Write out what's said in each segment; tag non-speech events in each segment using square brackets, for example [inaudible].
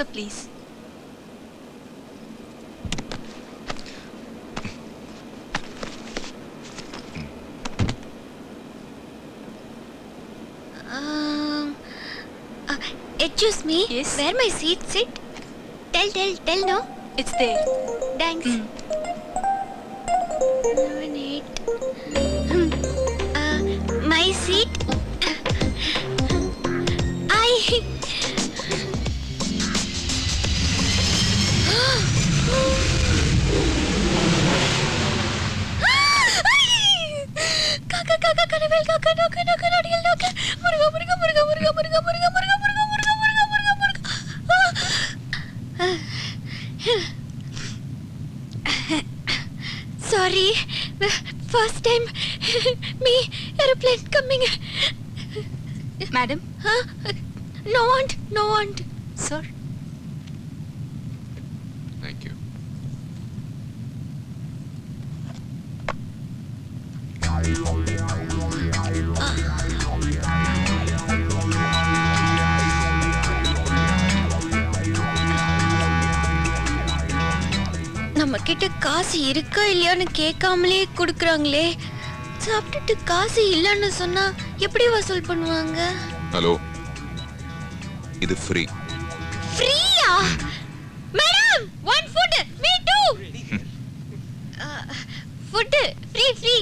Sir, please. Um, uh, excuse me. Yes? Where my seat sit? Tell, tell, tell, no? It's there. Thanks. Mm. கனவேல் காக்கா நோக்க நோக்க நடிகள் நோக்க Muruga Muruga Muruga Muruga Muruga Muruga Muruga Muruga Muruga Muruga Muruga Muruga Sorry, first time me aeroplane coming. Madam, நம்ம கிட்ட காசு இருக்கா இல்லையான்னு கேட்காமலே கொடுக்குறாங்களே. சாப்பிட்டுட்டு காசு இல்லைன்னு சொன்னா எப்படி வசூல் பண்ணுவாங்க? ஹலோ இது ஃப்ரீ ஃப்ரீயா madam one foot me two foot free free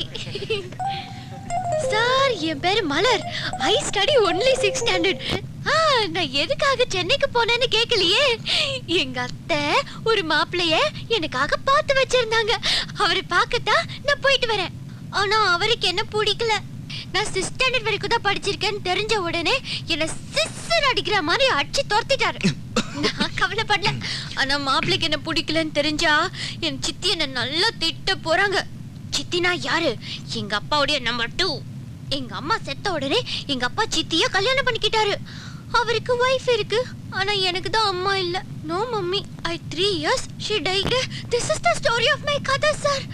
sir என் பேரு Malar. I study only six standard நான் எதுக்காக சென்னைக்கு போனேன்னு கேட்கலையே எங்க அத்தை ஒரு மாப்பிளைய எனக்காக பார்த்து வச்சிருந்தாங்க. அவரை பார்க்கத்தான் நான் போயிட்டு வரேன். ஆனா அவருக்கு என்ன பிடிக்கல. நான் சிக்ஸ் ஸ்டாண்டர்ட் வரைக்கும் தான் படிச்சிருக்கேன்னு தெரிஞ்ச உடனே என்ன சிஸ்ஸர் அடிக்கிற மாதிரி அடிச்சு துரத்திட்டாரு. நான் கவலைப்படல. ஆனா மாப்பிளைக்கு என்ன பிடிக்கலன்னு தெரிஞ்சா என் சித்தி என்ன நல்லா திட்ட போறாங்க. சித்தினா யாரு? எங்க அப்பாவுடைய நம்பர் டூ எங்க அம்மா செத்த உடனே எங்க அப்பா சித்திய கல்யாணம் பண்ணிக்கிட்டாரு. அவருக்கு ஒய்ஃப் இருக்கு. ஆனா எனக்கு தான் அம்மா இல்ல. No mummy I three years she died this is the story of my கதை sir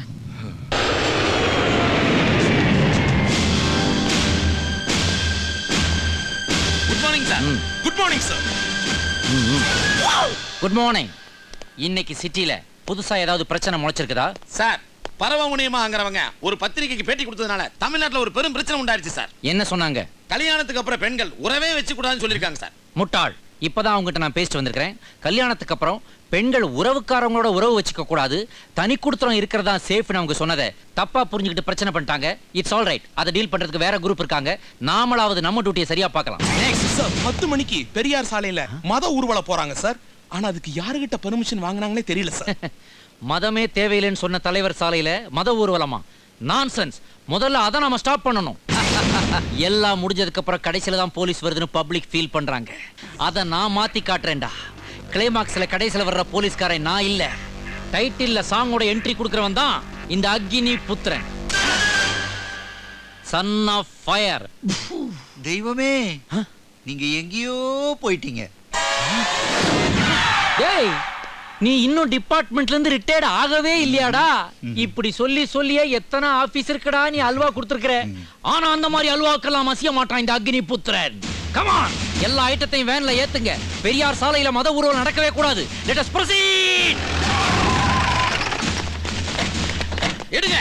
good morning sir good morning sir good morning இன்னைக்கு சிட்டில புதுசா ஏதாவது பிரச்சனை முளைச்சிருக்குதா? சார் பரவமுனியமாங்கிறவங்க ஒரு பத்திரிக்கைக்கு பேட்டி கொடுத்ததுனால தமிழ்நாட்டுல ஒரு பெரும் பிரச்சனை உண்டாயிருச்சு சார் என்ன சொன்னாங்க? கல்யாணத்துக்கு அப்புறம் பெண்கள் உறவே வச்சு கூடாதுன்னு சொல்லியிருக்காங்க சார். முட்டாள். இப்பதான் அவங்ககிட்ட நான் பேசிட்டு வந்திருக்கிறேன். கல்யாணத்துக்கு அப்புறம் பெண்கள் உறவுக்காரங்களோட உறவு வச்சுக்க கூடாது. தனி கொடுத்தனம் இருக்கிறதா சேஃப்னு அவங்க சொன்னதை தப்பா புரிஞ்சுக்கிட்டு பிரச்சனை பண்ணிட்டாங்க. இட்ஸ் ஆல் ரைட் அதை டீல் பண்றதுக்கு வேற குரூப் இருக்காங்க. நாமளாவது நம்ம டியூட்டியை சரியா பார்க்கலாம். சார் பத்து மணிக்கு பெரியார் சாலையில மத ஊர்வலம் போறாங்க சார் ஆனா அதுக்கு யாருகிட்ட பெர்மிஷன் வாங்குனாங்களே தெரியல சார் [laughs] மதமே தேவையில்லைன்னு சொன்ன தலைவர் சாலையில மத ஊர்வலமா? நான்சென்ஸ் முதல்ல அதை நாம ஸ்டாப் பண்ணணும். எல்லாம் முடிஞ்சதுக்கு அப்புறம் கடைசியில தான் போலீஸ் வருதுன்னு பப்ளிக் ஃபீல் பண்றாங்க. அதை நான் மாத்தி காட்டுறேன்டா. கிளைமாக்ஸ்ல கடைசியில வர்ற போலீஸ்காரன் நான் இல்ல. டைட்டில்ல சாங்கோட என்ட்ரி கொடுக்கறவன் தான் இந்த அக்னி புத்திரன். சன் ஆஃப் ஃபயர் தெய்வமே நீங்க எங்கேயோ போயிட்டீங்க. டேய் நீ இன்னும் டிபார்ட்மெண்ட்ல இருந்து ரிட்டையர்ட் ஆகவே இல்லையாடா? இப்படி சொல்லி சொல்லியே எத்தனை ஆபீஸ் இருக்கடா நீ அல்வா கொடுத்துருக்கற? ஆனா அந்த மாதிரி அல்வாக்கெல்லாம் மசிய மாட்டான் இந்த அக்னி புத்திரன். கமான் எல்லா ஐட்டத்தையும் வேன்ல ஏத்துங்க. பெரியார் சாலையில மத ஊர்வலம் நடக்கவே கூடாது. லெட் அஸ் ப்ரொசீட் எடுங்க.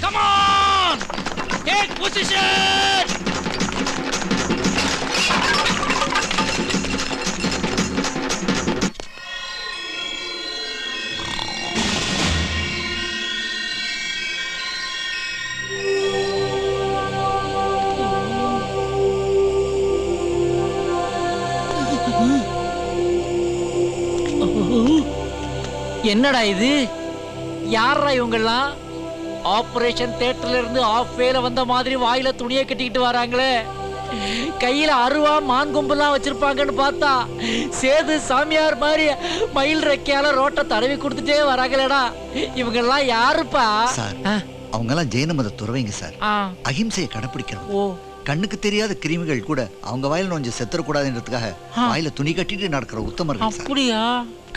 கமான் டேக் பொசிஷன் என்னடா இது? யாரா இவங்கெல்லாம்? ஆபரேஷன் தியேட்டர்ல இருந்து ஆஃப் வேல வந்த மாதிரி வாயில துணியை கட்டிக்கிட்டு வராங்களே. கையில அருவா மான் கொம்பெல்லாம் வச்சிருப்பாங்கன்னு பார்த்தா சேது சாமியார் மாதிரி மயில் ரெக்கையால ரோட்டை தடவி கொடுத்துட்டே வராங்களேடா. இவங்கெல்லாம் யாருப்பா? சார் ஆ, அவங்க எல்லாம் ஜெயின மத துறவைங்க சார். ஆ, அகிம்சையை கடைப்பிடிக்கிறவங்க. ஓ. கண்ணுக்கு தெரியாத கிருமிகள் கூட அவங்க வாயில கொஞ்சம் செத்துறக்கூடாதுன்றதுக்காக. வாயில துணி கட்டிட்டு நடக்கிற உத்தமர்கள் அப்படியா?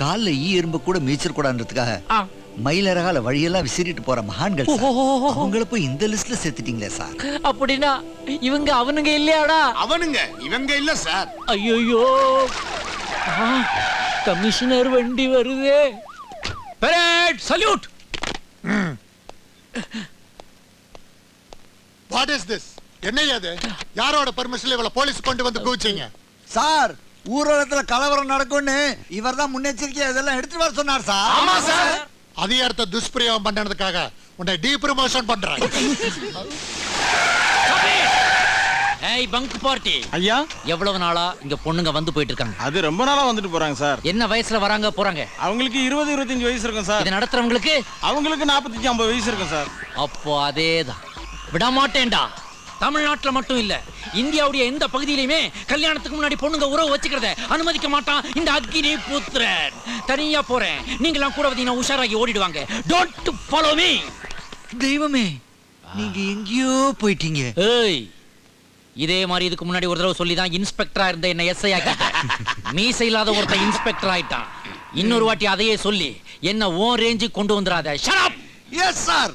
கால்ல ஈ எறும்பு கூட மீச்சிடக்கூடாதுன்றதுக்காக மயிலரகால வழியெல்லாம் விசிறிட்டு போற மகான்கள். அவங்கள போய் இந்த லிஸ்ட்ல சேர்த்துட்டீங்களே சார். அப்படின்னா இவங்க அவனுங்க இல்லையாடா? அவனுங்க இவங்க இல்ல சார். ஐயோ கமிஷனர் வண்டி வருதே. Parade salute what is this என்ன அது? யாரோட பர்மிஷன்ல இவள போலீஸ் கொண்டு வந்து கூச்சிங்க சார் ஊர்வலத்துல கலவரம் நடக்கும்னு இவர் தான் முன்னெச்சரிக்கையா இதெல்லாம் எடுத்துட்டு வர சொன்னார் சார். ஆமா சார். அதிகாரத்தை துஷ்பிரயோகம் பண்ணதுக்காக உன்னை டீ ப்ரமோஷன் பண்றேன் ஏய் பங்க் பார்ட்டி ஐயா? எவ்வளவு நாளா இங்க பொண்ணுங்க வந்து போயிட்டு இருக்காங்க அது ரொம்ப நாளா வந்துட்டு போறாங்க சார். என்ன வயசுல வராங்க போறாங்க? அவங்களுக்கு இருபது இருபத்தஞ்சு வயசு இருக்கும் சார். இதை நடத்துறவங்களுக்கு? அவங்களுக்கு நாற்பத்தஞ்சு ஐம்பது வயசு இருக்கும் சார். அப்போ அதேதான். விட மாட்டேன்டா தமிழ்நாட்டுல மட்டும் இல்ல இந்தியாவுடைய எந்த பகுதியிலுமே கல்யாணத்துக்கு முன்னாடி பொண்ணுங்க உறவு வச்சுக்கிறத அனுமதிக்க மாட்டான் இந்த அக்கினி புத்திரன் தனியா போறேன். நீங்களாம் கூட வந்தீங்கன்னா உஷாராகி ஓடிடுவாங்க. டோன்ட் ஃபாலோ மீ தெய்வமே நீங்க எங்கேயோ போயிட்டீங்க. ஏய் இதே மாதிரி இதுக்கு முன்னாடி ஒரு தடவை சொல்லி தான் இன்ஸ்பெக்டரா இருந்த என்ன எஸ்ஐ ஆக்கிட்டேன் மீசை இல்லாத ஒருத்தன் இன்ஸ்பெக்டர் ஆயிட்டான். இன்னொரு வாட்டி அதையே சொல்லி என்ன ஓ ரேஞ்சுக்கு கொண்டு வந்துடாத. ஷட் அப் எஸ் சார்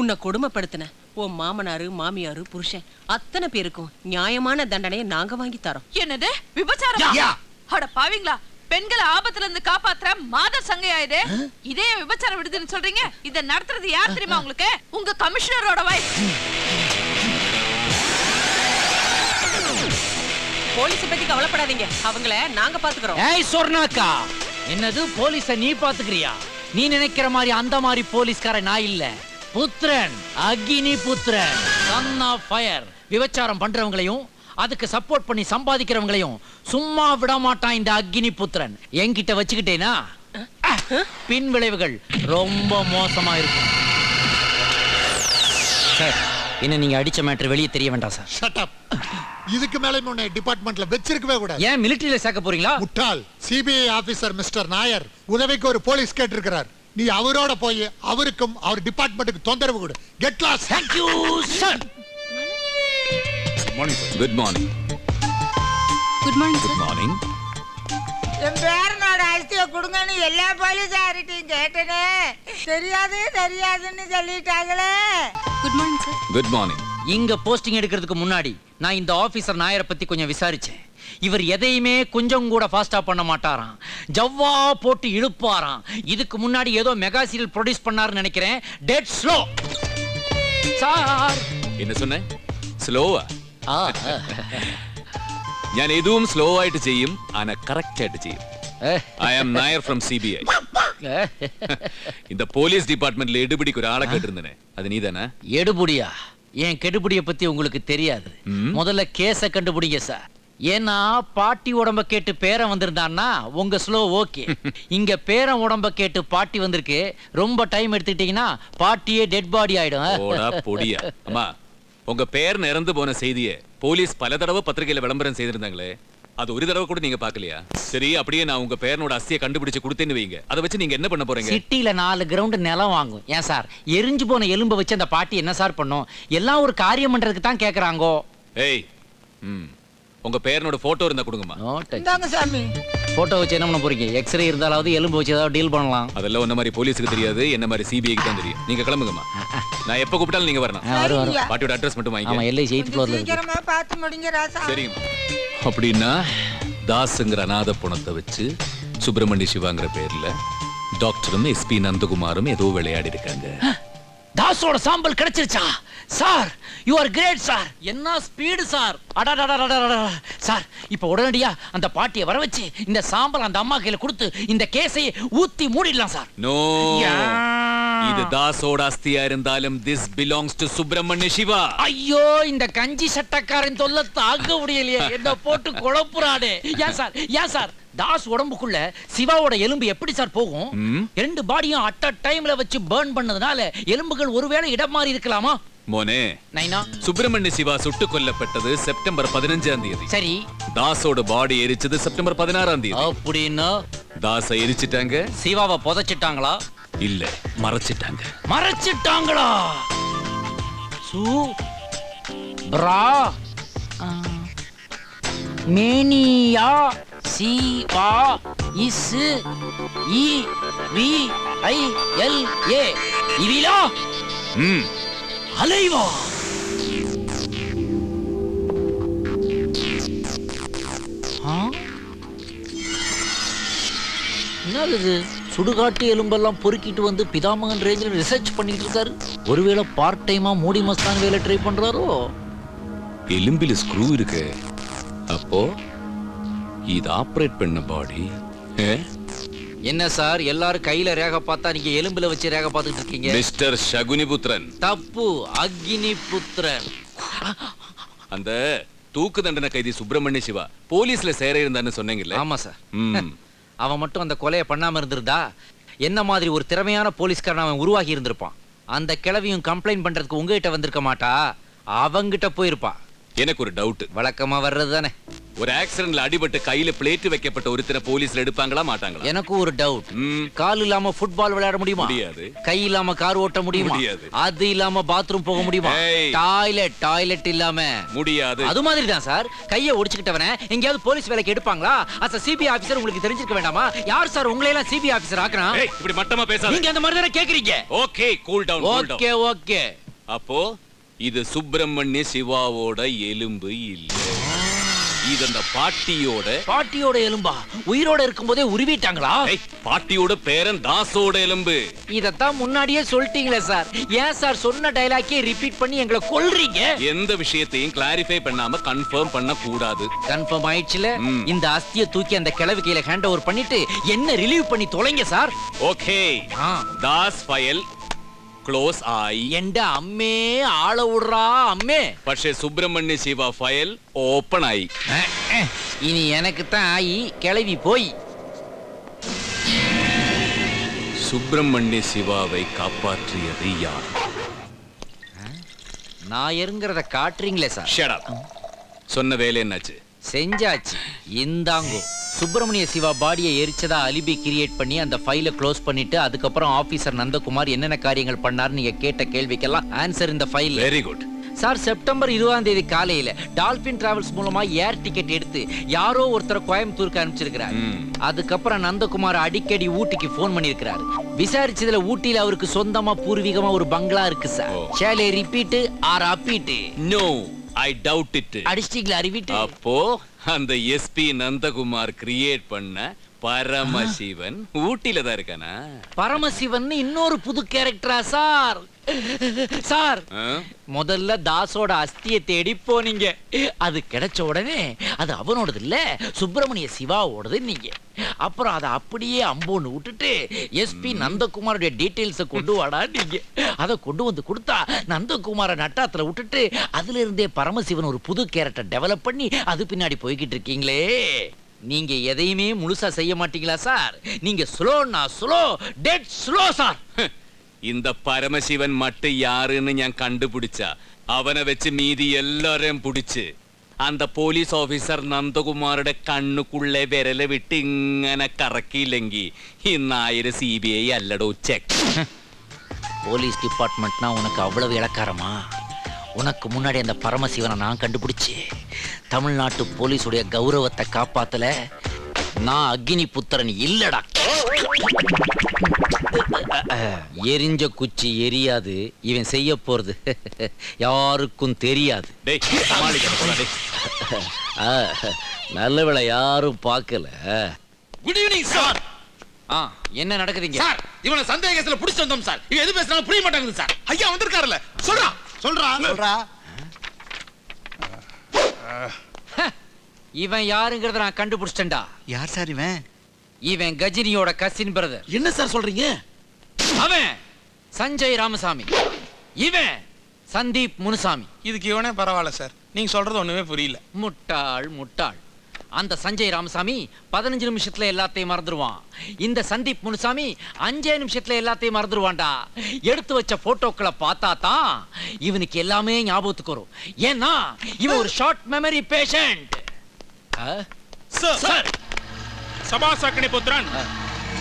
உன்னை கொடுமைப்படுத்தின உன் மாமனாரு மாமியாரு புருஷன் அத்தனை பேருக்கும் நியாயமான தண்டனையை நாங்க வாங்கி தரோம். என்னது? விபச்சாரம்? அட பாவிங்களா? பெண்களை ஆபத்துல இருந்து காப்பாத்துற மாத சங்கையாயுது? இதே விபச்சாரம் விடுதுன்னு சொல்றீங்க? இத நடத்துறது யார் தெரியுமா உங்களுக்கு? உங்க கமிஷனரோட வைஃப் போலீஸ பத்தி கவலைப்படாதீங்க. அவங்கள நாங்க பாத்துக்கிறோம். ஏய் சொர்ணாக்கா. என்னது? போலீஸ நீ பாத்துக்கிறியா? நீ நினைக்கிற மாதிரி அந்த மாதிரி போலீஸ்கார நான் இல்ல. புத்திரன் அக்னி புத்திரன் சன் ஆஃப் ஃபயர் விபச்சாரம் பண்றவங்களையும் அதுக்கு சப்போர்ட் பண்ணி சம்பாதிக்கிறவங்களையும் சும்மா விட மாட்டான் இந்த அக்னி புத்திரன் என்கிட்ட வச்சுக்கிட்டேனா? பின் விளைவுகள் ரொம்ப மோசமா இருக்கும். சார் என்ன நீங்க அடிச்ச மேட்டர் வெளியே தெரிய வேண்டாம் சார் ஷட் அப் இதுக்கு மேல உன்னை டிபார்ட்மெண்ட்ல வச்சிருக்கவே கூடாது. ஏன் மிலிட்டரியில சேர்க்க போறீங்களா? முட்டாள். சிபிஐ ஆபீசர் மிஸ்டர் நாயர் உதவிக்கு ஒரு போலீஸ் கேட்டிருக்கிறார். நீ அவரோட போய் அவருக்கும் அவர் டிபார்ட்மெண்ட்டுக்கு தொந்தரவு கொடு. Get lost thank you sir good morning good morning good morning என் பேரனோட அரிசியை கொடுங்கன்னு எல்லா போலீஸார்கிட்டையும் கேட்டனே. தெரியாது தெரியாதுன்னு சொல்லிட்டாங்களே. Good morning sir good morning இங்க போஸ்டிங் எடுக்கிறதுக்கு முன்னாடி நான் இந்த ஆபீசர் நாயரை பத்தி கொஞ்சம் விசாரிச்சேன். இவர் எதையுமே கொஞ்சம் கூட ஃபாஸ்டா பண்ண மாட்டாராம் ஜவ்வா போட்டு இழுப்பாராம் இதுக்கு முன்னாடி ஏதோ மெகா சீரியல் ப்ரொடியூஸ் பண்ணாருன்னு நினைக்கிறேன் டெட் ஸ்லோ சார் என்ன சொன்ன സ്ലോവാ ஆ, ഞാൻ എതുവും സ്ലോ ആയിട്ട് ചെയ്യും ആന കറക്റ്റ് ആയിട്ട് ചെയ്യും I am Nair from C B I இந்த போலீஸ் டிபார்ட்மெண்ட்ல எடுபிடிக்கு ஒரு ஆளை கேட்டிருந்தேனே அது நீதானே எடுபுடியா என் கெடுபுடிய பத்தி உங்களுக்கு தெரியாது ம். முதல்ல கேஸ கண்டுபிடிங்க சார் ஏன்னா பாட்டி உடம்ப கேட்டு பேரன் வந்திருந்தான்னா உங்க ஸ்லோ ஓகே. இங்க பேரன் உடம்ப கேட்டு பாட்டி வந்திருக்கு. ரொம்ப டைம் எடுத்துக்கிட்டீங்கன்னா பாட்டியே டெட் பாடி ஆயிடும். போடா பொடியா. அம்மா உங்க பேர் இறந்து போன செய்தியை போலீஸ் பல தடவை பத்திரிகையில விளம்பரம் செய்திருந்தாங்களே. அது ஒரு தடவை கூட நீங்க பாக்கலையா சரி அப்படியே நான் உங்க பேரனோட அஸ்தியை கண்டுபிடிச்சு கொடுத்தேன்னு வைங்க. அதை வச்சு நீங்க என்ன பண்ண போறீங்க? சிட்டில நாலு கிரவுண்ட் நிலம் வாங்கும். ஏன் சார்? எரிஞ்சு போன எலும்பை வச்சு அந்த பாட்டி என்ன சார் பண்ணும்? எல்லாம் ஒரு காரியம் பண்றதுக்கு தான் கேக்குறாங்கோ. ஏய் ம். உங்க பேரனோட போட்டோ இருந்தா கொடுங்கம்மா. இந்தாங்க சாமி. போட்டோ வச்சு என்ன பண்ண போறீங்க? எக்ஸ்ரே இருந்தாலாவது எலும்பு வச்சு ஏதாவது டீல் பண்ணலாம். அதெல்லாம் உன்ன மாதிரி போலீஸுக்கு தெரியாது என்ன மாதிரி சிபிஐக்கு தான் தெரியும். நீங்க கிளம்புங்கம்மா. நான் எப்ப கூப்பிட்டாலும் நீங்க வரணும். வரும் வரும் பாட்டியோட அட்ரஸ் மட்டும் ஆமா வாங்கிக்க எல்ஐ எயித் ஃப்ளோர்ல இருக்கு. சீக்கிரமா பார்த்து முடிங்க ராசா. சரிங்கம்மா. அப்படின்னா தாஸுங்கிற அநாத பணத்தை வச்சு சுப்பிரமணிய சிவாங்கிற பேர்ல டாக்டரும் எஸ்பி நந்தகுமாரும் ஏதோ விளையாடி இருக்காங்க தாஸோட சாம்பல் கிடைச்சிருச்சா? Sir you are great sir என்ன ஸ்பீடு சார் அடடடடடடட. சார் இப்போ உடனடியா அந்த பாட்டியை வர வச்சு இந்த சாம்பல் அந்த அம்மா கையில கொடுத்து இந்த கேஸை ஊத்தி மூடிடலாம் சார். நோ. இது தாஸோட அஸ்தியா இருந்தாலும் this belongs to Subramaniya Siva. ஐயோ இந்த கஞ்சி சட்டக்காரன் தொல்லை தாங்க முடியலையே. என்ன போட்டு குழப்புறானே. ஏன் சார்? ஏன் சார்? தாஸ் உடம்புக்குள்ள சிவாவோட எலும்பு எப்படி சார் போகும். ரெண்டு பாடியும் அட் அ டைம்ல வச்சு பர்ன் பண்ணதுனால எலும்புகள் ஒருவேளை இடம் மாறி இருக்கலாமா? மோனே நைனா. சுப்பிரமணிய சிவா சுட்டு கொல்லப்பட்டது செப்டம்பர் பதினஞ்சாம் தேதி. சரி. தாஸோட பாடி எரிச்சது செப்டம்பர் பதினாறாம் தேதி. அப்படின்னா? தாஸை எரிச்சிட்டாங்க. சிவாவை புதைச்சிட்டாங்களா? இல்ல மறைச்சிட்டாங்க. மறைச்சிட்டாங்களா? சூ பிரா mania. Siva is E V I L A. இவிலா? ம். அலைவா? என்னது இது? சுடுகாட்டு எலும்பெல்லாம் பொறுக்கிட்டு வந்து பிதாமகன் ரேஞ்சில் ரிசர்ச் பண்ணிட்டு இருக்காரு. ஒருவேளை பார்ட் டைமா மூடி மஸ்தான் வேலை ட்ரை பண்றாரோ? எலும்பில் ஸ்க்ரூ இருக்கு. அப்போ? இது ஆபரேட் பண்ண பாடி என்ன சார் எல்லாரும் கையில ரேகை பார்த்தா நீங்க எலும்புல வச்சு ரேகை பார்த்துட்டு இருக்கீங்க? மிஸ்டர் சகுனிபுத்திரன். தப்பு அக்னி புத்திரன் அந்த தூக்கு தண்டனை கைதி சுப்பிரமணிய சிவா போலீஸ்ல சேர இருந்தான்னு சொன்னீங்கல்ல? ஆமா சார். ம். அவன் மட்டும் அந்த கொலையை பண்ணாம இருந்திருந்தா என்ன மாதிரி ஒரு திறமையான போலீஸ்காரன் அவன் உருவாகி இருந்திருப்பான். அந்த கிழவியும் கம்ப்ளைண்ட் பண்றதுக்கு உங்ககிட்ட வந்திருக்க மாட்டா? அவங்கிட்ட போயிருப்பா எனக்கு ஒரு டவுட் வழக்கமா வர்றது தானே ஒரு ஆக்சிடென்ட்ல அடிபட்டு கையில பிளேட் வைக்கப்பட்ட ஒருத்தரை போலீஸ்ல எடுப்பாங்களா மாட்டாங்களா? எனக்கும் ஒரு டவுட். கால் இல்லாம ஃபுட்பால் விளையாட முடியுமா? முடியாது. கை இல்லாம கார் ஓட்ட முடியுமா? முடியாது. அது இல்லாம பாத்ரூம் போக முடியுமா? ஏய். டாய்லெட் டாய்லெட் இல்லாம. முடியாது. அது மாதிரி தான் சார். கைய ஒடிச்சுக்கிட்டவன எங்கேயாவது போலீஸ் வேலைக்கு எடுப்பாங்களா? அஸ் சிபிஐ ஆபீசர் உங்களுக்கு தெரிஞ்சிருக்க வேண்டாமா? யார் சார் உங்களை எல்லாம் சிபிஐ ஆபீசர் ஆக்குறான் ஏய், இப்படி மட்டமா பேசாத. நீங்க அந்த மாதிரி தானே கேக்குறீங்க okay cool down okay okay அப்போ? இது சுப்பிரமணிய சிவாவோட எலும்பு இல்லை. இது அந்த பாட்டியோட பாட்டியோட எலும்பா? உயிரோட இருக்கும்போதே உருவிட்டாங்களா? பாட்டியோட பேரன் தாசோட எலும்பு. இதத்தான் முன்னாடியே சொல்லிட்டீங்களே சார். ஏன் சார் சொன்ன டைலாக்கே ரிப்பீட் பண்ணி எங்களை கொல்றீங்க? எந்த விஷயத்தையும் கிளாரிஃபை பண்ணாம கன்ஃபார்ம் பண்ண கூடாது கன்ஃபார்ம் ஆயிடுச்சுல இந்த அஸ்தியை தூக்கி அந்த கிழவி கையில ஹேண்ட் ஓவர் பண்ணிட்டு என்ன ரிலீவ் பண்ணி தொலைங்க சார். ஓகே ஆ. தாஸ் ஃபயல் క్లోజ్ ఎండ అమ్మే ఆళవుడ్రా అమ్మే పక్షే సుబ్రహ్మణ్య శివ ఫైల్ ఓపెన్ ఆయి இனி எனக்கு தான் ஆயி கிளவி போய் சுப்பிரமணிய சிவாவை காப்பாற்றியது யார் நான் எருங்கிறத காட்டுறீங்களே சார் ஷடா சொன்ன வேலை என்னாச்சு செஞ்சாச்சு இந்தாங்கோ சுப்பிரமணிய சிவா பாடியை எரிச்சதா அலிபி கிரியேட் பண்ணி அந்த ஃபைலை க்ளோஸ் பண்ணிட்டு அதுக்கப்புறம் ஆபீசர் நந்தகுமார் என்னென்ன காரியங்கள் பண்ணார் நீங்க கேட்ட கேள்விக்கெல்லாம் ஆன்சர் இந்த file very good sir September இருபதாம் தேதி காலையில டால்பின் டிராவல்ஸ் மூலமா ஏர் டிக்கெட் எடுத்து யாரோ ஒருத்தரை கோயம்புத்தூருக்கு அனுப்பிச்சிருக்கிறார். அதுக்கப்புறம் நந்தகுமார் அடிக்கடி ஊட்டிக்கு ஃபோன் பண்ணியிருக்கிறாரு. விசாரிச்சதுல ஊட்டியில அவருக்கு சொந்தமா பூர்வீகமா ஒரு பங்களா இருக்கு சார். ஓ. ஷேலே ரிப்பீட் ஆர் அப்பீட்டு நோ ஐ டவுட் இட் அடிச்சிட்டீங்களா அறிவிட்டு அப்போ அந்த எஸ்பி நந்தகுமார் கிரியேட் பண்ண பரமசிவன். ஊட்டில தான் இருக்கானா? பரமசிவன் இன்னொரு புது கேரக்டரா சார். சார்? முதல்ல தாசோட அஸ்தியை தேடி போனீங்க. அது கிடைச்ச உடனே அது அவனோடது இல்ல சுப்பிரமணிய சிவாவோடது நீங்க அப்புறம் அதை அப்படியே அம்போன்னு விட்டுட்டு எஸ்பி நந்தகுமாரோட டீடைல்ஸை கொண்டு வாடா நீங்க அதை கொண்டு வந்து கொடுத்தா நந்தகுமார நட்டாத்துல விட்டுட்டு அதுல இருந்தே பரமசிவன் ஒரு புது கேரக்டர் டெவலப் பண்ணி அது பின்னாடி போய்கிட்டு இருக்கீங்களே. நீங்க எதையுமே முழுசா செய்ய மாட்டீங்களா சார்? நீங்க ஸ்லோனா ஸ்லோ டெட் ஸ்லோ சார். இந்த പരമശിവൻ മട്ട് യാറുന്ന് ഞാൻ കണ്ടുപിടിച്ച അവനെ വെച്ച് മീതി എല്ലാരെയും പിടിച്ച് അന്ത പോലീസ് ഓഫീസർ നന്ദകുമാറുടെ കണ്ണുക്കുള്ളെ വിരല് വിട്ട് ഇങ്ങനെ കറക്കിയില്ലെങ്കിൽ ഈ നായര് സി ബി ഐ അല്ലടോ ചെക്ക് போலீஸ் டிபார்ட்மெண்ட்னா உனக்கு அவ்வளவு இளக்காரமா உனக்கு முன்னாடி அந்த பரமசிவனை நான் கண்டுபிடிச்சு தமிழ்நாட்டு போலீஸுடைய கௌரவத்தை காப்பாத்தல நான் அக்னி புத்திரன் இல்லடா. எரிஞ்ச குச்சி எரியாது இவன் செய்ய போறது. யாருக்கும் தெரியாது. நல்ல வேளை யாரும் பார்க்கல. குட் ஈவினிங் சார் ஆ என்ன நடக்குதுங்க? சார் இவனை சந்தேகத்துல புடிச்சு வந்தோம் சார் இவன் எது பேசினாலும் புரிய மாட்டாங்குது சார் ஐயா வந்திருக்காருல்ல. சொல்றான் சொல்றான் சொல்றா. இவன் யாருங்கிறத நான் கண்டுபிடிச்சிட்டேன்டா. யார் சார் இவன்? இவன் கஜினியோட கசின் பிரதர் என்ன சார் சொல்றீங்க? அவன் சஞ்சய் ராமசாமி. இவன் சந்தீப் முனுசாமி. இதுக்கு இவனே பரவாயில்ல சார். நீங்க சொல்றது ஒண்ணுமே புரியல. முட்டாள் முட்டாள். அந்த சஞ்சய் ராமசாமி பதினஞ்சு நிமிஷத்துல எல்லாத்தையும் மறந்துடுவான் இந்த சந்தீப் முனுசாமி அஞ்சே நிமிஷத்துல எல்லாத்தையும் மறந்துடுவான்டா எடுத்து வச்ச போட்டோக்களை பார்த்தா தான் இவனுக்கு எல்லாமே ஞாபகத்துக்கு வரும். ஏன்னா இவன் ஒரு short memory patient sir sir சபாஸ் அக்னி புத்திரன்.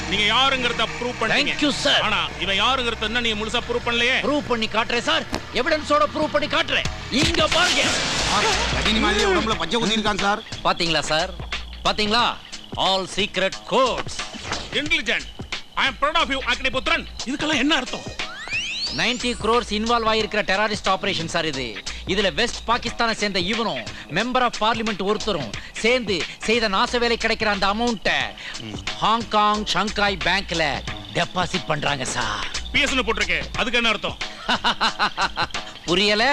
நீங்க யாருங்கிறத ப்ரூவ் பண்ணீங்க Thank you, sir. ஆனா இவன் யாருங்கிறத இன்னும் நீங்க முழுசா ப்ரூவ் பண்ணலையே. ப்ரூவ் பண்ணி காட்டுறேன் சார் எவிடன்ஸோட ப்ரூவ் பண்ணி காட்டுறேன். இங்க பாருங்க. கடினி மாதிரி உடம்புல பச்சை குத்தி இருக்கான் சார் பாத்தீங்களா சார் பாத்தீங்களா? All secret codes intelligent I am proud of you Agniputhiran இதுக்கெல்லாம் என்ன அர்த்தம்? 90 crores இன்வால்வ் ஆயிருக்கிற டெரரிஸ்ட் ஆபரேஷன் சார் இது. இதுல வெஸ்ட் பாகிஸ்தானை சேர்ந்த இவனும் மெம்பர் ஆஃப் பார்லிமெண்ட் ஒருத்தரும் சேர்ந்து செய்த நாச வேலை கிடைக்கிற அந்த அமௌண்ட்டை ஹாங்காங் ஷங்காய் பேங்க்ல டெபாசிட் பண்றாங்க சார் பிஎஸ்னு போட்டிருக்கு. அதுக்கு என்ன அர்த்தம்? [laughs] புரியல.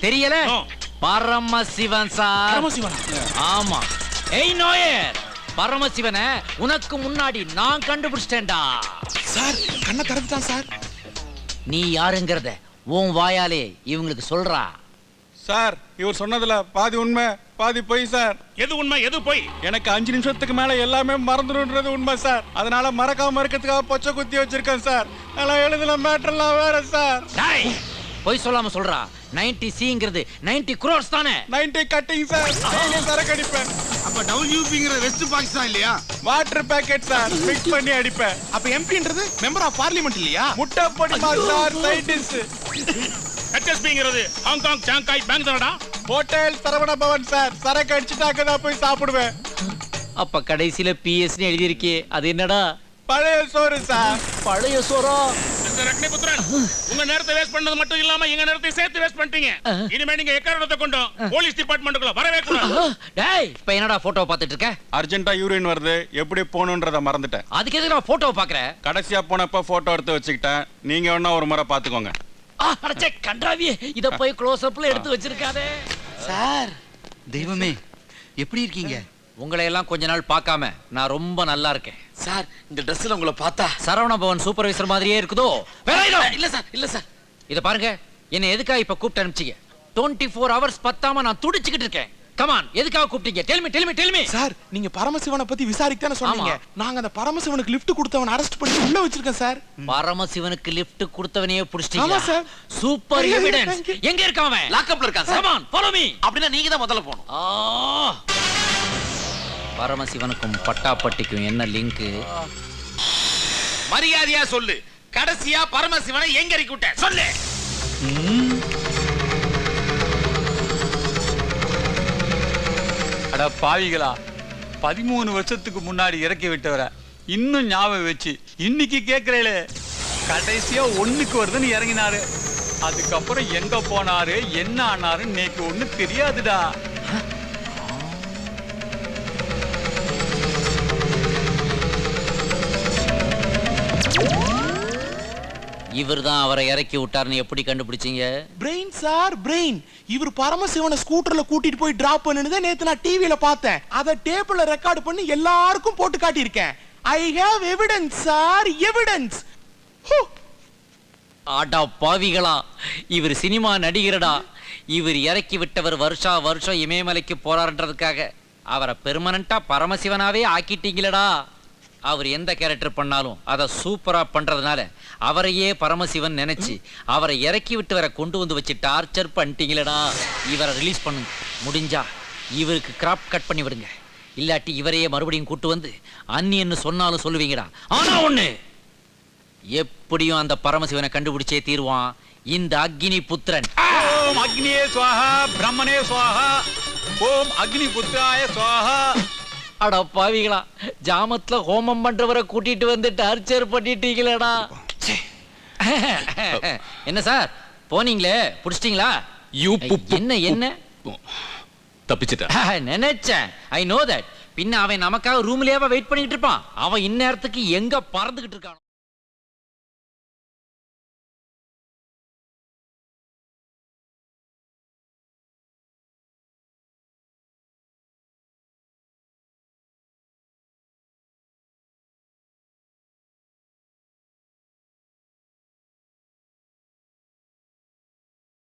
தெரியல? No. பரமசிவன் சார் பரமசிவனா? ஆமா. ஏய் நோயர் பரமசிவனை உனக்கு முன்னாடி நான் கண்டுபிடிச்சிட்டேன்டா. சார் கண்ணை திறந்துட்டான் சார் நீ யாருங்கிறத உன் வாயாலே இவங்களுக்கு சொல்றா. சார் இவர் சொன்னதுல பாதி உண்மை பாதி பொய் சார். எது உண்மை எது போய்? எனக்கு அஞ்சு நிமிஷத்துக்கு மேல எல்லாமே மறந்துடுன்றது உண்மை சார். அதனால மறக்காம இருக்கிறதுக்காக பொச்சை குத்தி வச்சிருக்கேன் சார். அதெல்லாம் எழுதின மேட்டர்லாம் வேற சார். பொய் சொல்லாம சொல்றா. 90 சிங்கிறது 90 crores தானே. நைன்டி கட்டிங் சார் டெய்லி சரக்கு அடிப்பேன். அப்ப டபிள்யூபிங்கிற வெஸ்ட் பாகிஸ்தான் இல்லையா? வாட்டர் பேக்கெட் சார் மிக்ஸ் பண்ணி அடிப்பேன். அப்ப எம்பின்றது மெம்பர் ஆஃப் பார்லிமெண்ட் இல்லையா? முட்டை பொடிமா சார் சைடிஸ் ஹெச்எஸ்பிங்கிறது ஹாங்காங் ஷாங்காய் பேங்க் தானடா ஹோட்டல் சரவண பவன் சார் சரக்கு அடிச்சுட்டாக்க தான் போய் சாப்பிடுவேன். அப்ப கடைசில பிஎஸ்னு எழுதியிருக்கே அது என்னடா? பழைய சோறு சார் பழைய சோறா? மிஸ்டர் அக்னிபுத்திரன் உங்க நேரத்தை வேஸ்ட் பண்ணது மட்டும் இல்லாம எங்க நேரத்தை சேர்த்து வேஸ்ட் பண்ணிட்டீங்க. இனிமே நீங்க எக்காரணத்தை கொண்டும்? போலீஸ் டிபார்ட்மெண்ட்டுக்குள்ள வரவே கூடாது. டேய் இப்ப என்னடா போட்டோ பார்த்துட்டு இருக்க? அர்ஜென்ட்டா யூரின் வருது. எப்படி போகணுன்றத மறந்துட்டேன். அதுக்கு எதுக்கு நான் போட்டோ பாக்குற கடைசியா போனப்ப போட்டோ எடுத்து வச்சுக்கிட்டேன். நீங்க வேணா ஒரு முறை பாத்துக்கோங்க அடச்சே கண்டாவியே இத போய் க்ளோஸ் அப்ல எடுத்து வச்சிருக்காதே. சார் தெய்வமே எப்படி இருக்கீங்க? உங்களை எல்லாம் கொஞ்ச நாள் பார்க்காம நான் ரொம்ப நல்லா இருக்கேன். சார் இந்த ட்ரெஸ்ல உங்களை பார்த்தா சரவண பவன் சூப்பர்வைசர் மாதிரியே இருக்குதோ! இல்ல சார் இல்ல சார். இத பாருங்க. என்ன எதுக்காக இப்ப கூப்பிட்டு அனுப்பிச்சீங்க? டுவெண்ட்டி ஃபோர் ஹவர்ஸ் பத்தாம நான் துடிச்சுக்கிட்டு இருக்கேன். கமான் எதுக்காக கூப்பிட்டீங்க? டெல்மி டெல்மி டெல்மி சார் நீங்க பரமசிவனை பத்தி விசாரிக்கத்தானே சொன்னீங்க. நாங்க அந்த பரமசிவனுக்கு லிஃப்ட் கொடுத்தவன அரெஸ்ட் பண்ணி உள்ள வச்சிருக்கேன் சார். பரமசிவனுக்கு லிஃப்ட் கொடுத்தவனையே ஆமா புடிச்சிட்டீங்க சார். Super evidence. எங்க இருக்கான் அவன்? லாக்அப்ல இருக்கான் சார். கமான் ஃபாலோ மீ அப்படின்னா நீங்க தான் முதல்ல போகணும். ஆ! பரமசிவனுக்கும் பட்டாப்பட்டிக்கும் என்ன லிங்க் மரியாதையா சொல்லு. கடைசியா பரமசிவனை எங்க இறக்கி விட்ட. சொல்லு. அட பாவிகளா பதிமூணு வருஷத்துக்கு முன்னாடி இறக்கி விட்டவரை இன்னும் ஞாபகம் வச்சு இன்னைக்கு கேட்கிறேளே. கடைசியா ஒண்ணுக்கு வருதுன்னு இறங்கினாரு. அதுக்கப்புறம் எங்க போனாரு என்ன ஆனாரு நேக்கு ஒண்ணு தெரியாதுடா. இவர்தான் அவரை இறக்கி விட்டாருன்னு எப்படி கண்டுபிடிச்சீங்க? பிரெயின் சார் பிரெயின் இவர் பரமசிவனை ஸ்கூட்டர்ல கூட்டிட்டு போய் டிராப் பண்ணுனதை நேத்து நான் டிவில பார்த்தேன். அத டேபிள்ல ரெக்கார்ட் பண்ணி எல்லாருக்கும் போட்டு காட்டியிருக்கேன். I have evidence sir evidence ஆடா பாவிகளா இவர் சினிமா நடிகரடா. இவர் இறக்கி விட்டவர் வருஷா வருஷம் இமயமலைக்கு போறாருன்றதுக்காக. அவரை பெர்மனண்டா பரமசிவனாவே ஆக்கிட்டீங்களடா. அவர் எந்த கேரக்டர் பண்ணாலும் அதை சூப்பரா பண்றதுனால அவரையே பரமசிவன் நினைச்சு அவரை இறக்கி விட்டு வர கொண்டு வந்து வச்சு டார்ச்சர் பண்ணிட்டீங்களடா. இவரை ரிலீஸ் பண்ணுங்க. முடிஞ்சா இவருக்கு கிராப் கட் பண்ணி விடுங்க. இல்லாட்டி இவரையே மறுபடியும் கூட்டு வந்து அன்னியன்னு சொன்னாலும் சொல்லுவீங்கடா. ஆனால் ஒண்ணு எப்படியும் அந்த பரமசிவனை கண்டுபிடிச்சே தீருவான். இந்த அக்னி புத்திரன். ஓம் அக்னியே சுவாகா பிரம்மனே சுவாகா ஓம் அக்னி புத்திராய சுவாஹா. அட பாவிகளா ஜாமத்துல ஹோமம் பண்றவரை கூட்டிட்டு வந்து டார்ச்சர் பண்ணிட்டீங்களேடா. என்ன சார் போனீங்களே புடிச்சிட்டீங்களா? என்ன என்ன? தப்பிச்சிட்ட நினைச்சேன். ஐ நோ தட் பின்ன அவன் நமக்காக ரூம்லயே வெயிட் பண்ணிட்டு இருப்பான். அவன் இந்நேரத்துக்கு எங்க பறந்துகிட்டு இருக்கான்?